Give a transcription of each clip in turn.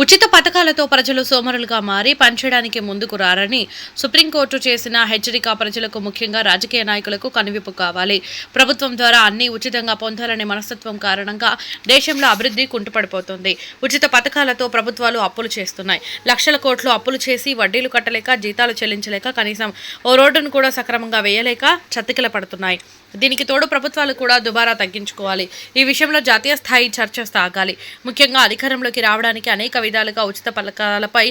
ఉచిత పథకాలతో ప్రజలు సోమరులుగా మారి పంచడానికి ముందుకు రారని సుప్రీంకోర్టు చేసిన హెచ్చరిక ప్రజలకు ముఖ్యంగా రాజకీయ నాయకులకు కనువిప్పు కావాలి. ప్రభుత్వం ద్వారా అన్ని ఉచితంగా పొందాలనే మనస్తత్వం కారణంగా దేశంలో అభివృద్ధి కుంటుపడిపోతుంది. ఉచిత పథకాలతో ప్రభుత్వాలు అప్పులు చేస్తున్నాయి. లక్షల కోట్లు అప్పులు చేసి వడ్డీలు కట్టలేక జీతాలు చెల్లించలేక కనీసం ఓ రోడ్డును కూడా సక్రమంగా వేయలేక చతికిల పడుతున్నాయి. దీనికి తోడు ప్రభుత్వాలు కూడా దుబారా తగ్గించుకోవాలి. ఈ విషయంలో జాతీయ స్థాయి చర్చ సాగాలి. ముఖ్యంగా అధికారంలోకి రావడానికి అనేక విధాలుగా ఉచిత పథకాలపై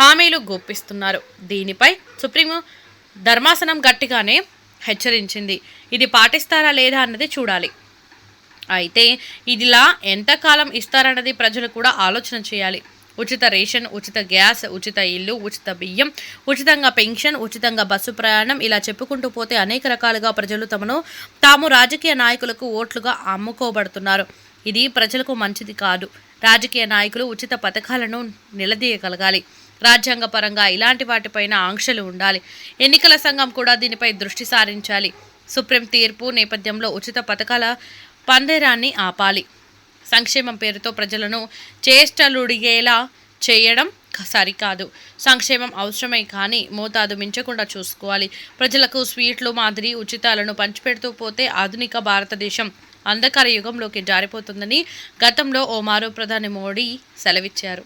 హామీలు గుప్పిస్తున్నారు. దీనిపై సుప్రీం ధర్మాసనం గట్టిగానే హెచ్చరించింది. ఇది పాటిస్తారా లేదా అన్నది చూడాలి. అయితే ఇదిలా ఎంతకాలం ఇస్తారన్నది ప్రజలు కూడా ఆలోచన చేయాలి. ఉచిత రేషన్ ఉచిత గ్యాస్ ఉచిత ఇల్లు ఉచిత బియ్యం ఉచితంగా పెన్షన్ ఉచితంగా బస్సు ప్రయాణం ఇలా చెప్పుకుంటూ పోతే అనేక రకాలుగా ప్రజలు తమను తాము రాజకీయ నాయకులకు ఓట్లుగా అమ్ముకోబడుతున్నారు. ఇది ప్రజలకు మంచిది కాదు. రాజకీయ నాయకులు ఉచిత పథకాలను నిలదీయగలగాలి. రాజ్యాంగపరంగా ఇలాంటి వాటిపైన ఆంక్షలు ఉండాలి. ఎన్నికల సంఘం కూడా దీనిపై దృష్టి సారించాలి. సుప్రీం తీర్పు నేపథ్యంలో ఉచిత పథకాల పందేరాన్ని ఆపాలి. సంక్షేమం పేరుతో ప్రజలను చేష్టలుడిగేలా చేయడం సరికాదు. సంక్షేమం అవసరమే కానీ మోతాదు మించకుండా చూసుకోవాలి. ప్రజలకు స్వీట్లు మాదిరి ఉచితాలను పంచిపెడుతూ పోతే ఆధునిక భారతదేశం అంధకార యుగంలోకి జారిపోతుందని గతంలో ఓ మారో ప్రధాని మోడీ సెలవిచ్చారు.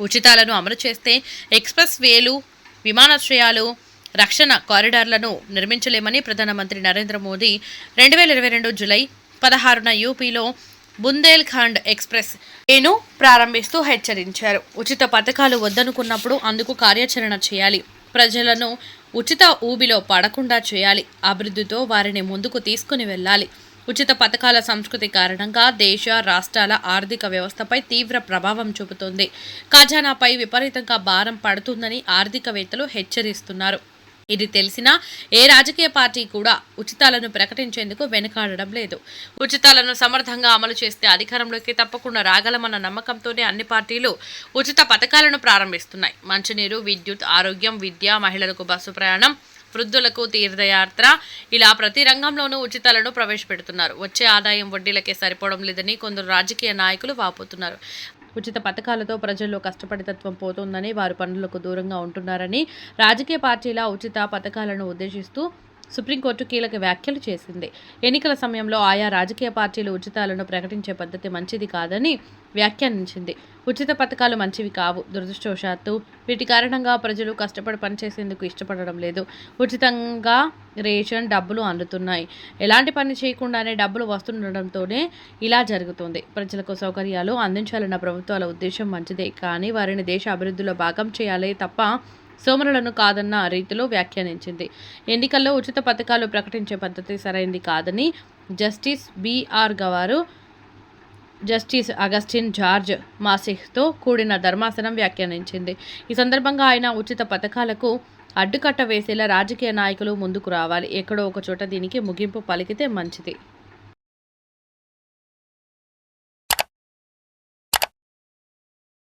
ఉచితాలను అమలు చేస్తే ఎక్స్ప్రెస్ వేలు విమానాశ్రయాలు రక్షణ కారిడార్లను నిర్మించలేమని ప్రధానమంత్రి నరేంద్ర మోదీ రెండు వేల ఇరవై రెండు జులై పదహారున యూపీలో బుందేల్ఖండ్ ఎక్స్ప్రెస్ ఏను ప్రారంభిస్తూ హెచ్చరించారు. ఉచిత పథకాలు వద్దనుకున్నప్పుడు అందుకు కార్యాచరణ చేయాలి. ప్రజలను ఉచిత ఊబిలో పడకుండా చేయాలి. అభివృద్ధితో వారిని ముందుకు తీసుకుని వెళ్ళాలి. ఉచిత పథకాల సంస్కృతి కారణంగా దేశ రాష్ట్రాల ఆర్థిక వ్యవస్థపై తీవ్ర ప్రభావం చూపుతుంది. ఖజానాపై విపరీతంగా భారం పడుతుందని ఆర్థికవేత్తలు హెచ్చరిస్తున్నారు. ఇది తెలిసినా ఏ రాజకీయ పార్టీ కూడా ఉచితాలను ప్రకటించేందుకు వెనుకాడడం లేదు. ఉచితాలను సమర్థంగా అమలు చేస్తే అధికారంలోకి తప్పకుండా రాగలమన్న నమ్మకంతోనే అన్ని పార్టీలు ఉచిత పథకాలను ప్రారంభిస్తున్నాయి. మంచినీరు విద్యుత్ ఆరోగ్యం విద్య మహిళలకు బస్సు ప్రయాణం వృద్ధులకు తీర్థయాత్ర. ఇలా ప్రతి రంగంలోనూ ఉచితాలను ప్రవేశపెడుతున్నారు. వచ్చే ఆదాయం వడ్డీలకే సరిపోవడం లేదని కొందరు రాజకీయ నాయకులు వాపోతున్నారు. ఉచిత పథకాలతో ప్రజల్లో కష్టపడితత్వం పోతోందని వారు పనులకు దూరంగా ఉంటున్నారని రాజకీయ పార్టీల ఉచిత పథకాలను ఉద్దేశిస్తూ సుప్రీంకోర్టు కీలక వ్యాఖ్యలు చేసింది. ఎన్నికల సమయంలో ఆయా రాజకీయ పార్టీలు ఉచితాలను ప్రకటించే పద్ధతి మంచిది కాదని వ్యాఖ్యానించింది. ఉచిత పథకాలు మంచివి కావు. దురదృష్టవశాత్తు వీటి కారణంగా ప్రజలు కష్టపడి పనిచేసేందుకు ఇష్టపడడం లేదు. ఉచితంగా రేషన్ డబ్బులు అందుతున్నాయి. ఎలాంటి పని చేయకుండానే డబ్బులు వస్తుండటంతోనే ఇలా జరుగుతుంది. ప్రజలకు సౌకర్యాలు అందించాలన్న ప్రభుత్వాల ఉద్దేశం మంచిదే. కానీ వారిని దేశ అభివృద్ధిలో భాగం చేయాలి తప్ప సోమరులను కాదన్న రీతిలో వ్యాఖ్యానించింది. ఎన్నికల్లో ఉచిత పథకాలు ప్రకటించే పద్ధతి సరైంది కాదని జస్టిస్ బిఆర్ గవారు జస్టిస్ అగస్టిన్ జార్జ్ మాసిహ్తో కూడిన ధర్మాసనం వ్యాఖ్యానించింది. ఈ సందర్భంగా ఆయన ఉచిత పథకాలకు అడ్డుకట్ట వేసేలా రాజకీయ నాయకులు ముందుకు రావాలి. ఎక్కడో ఒక చోట దీనికి ముగింపు పలికితే మంచిది.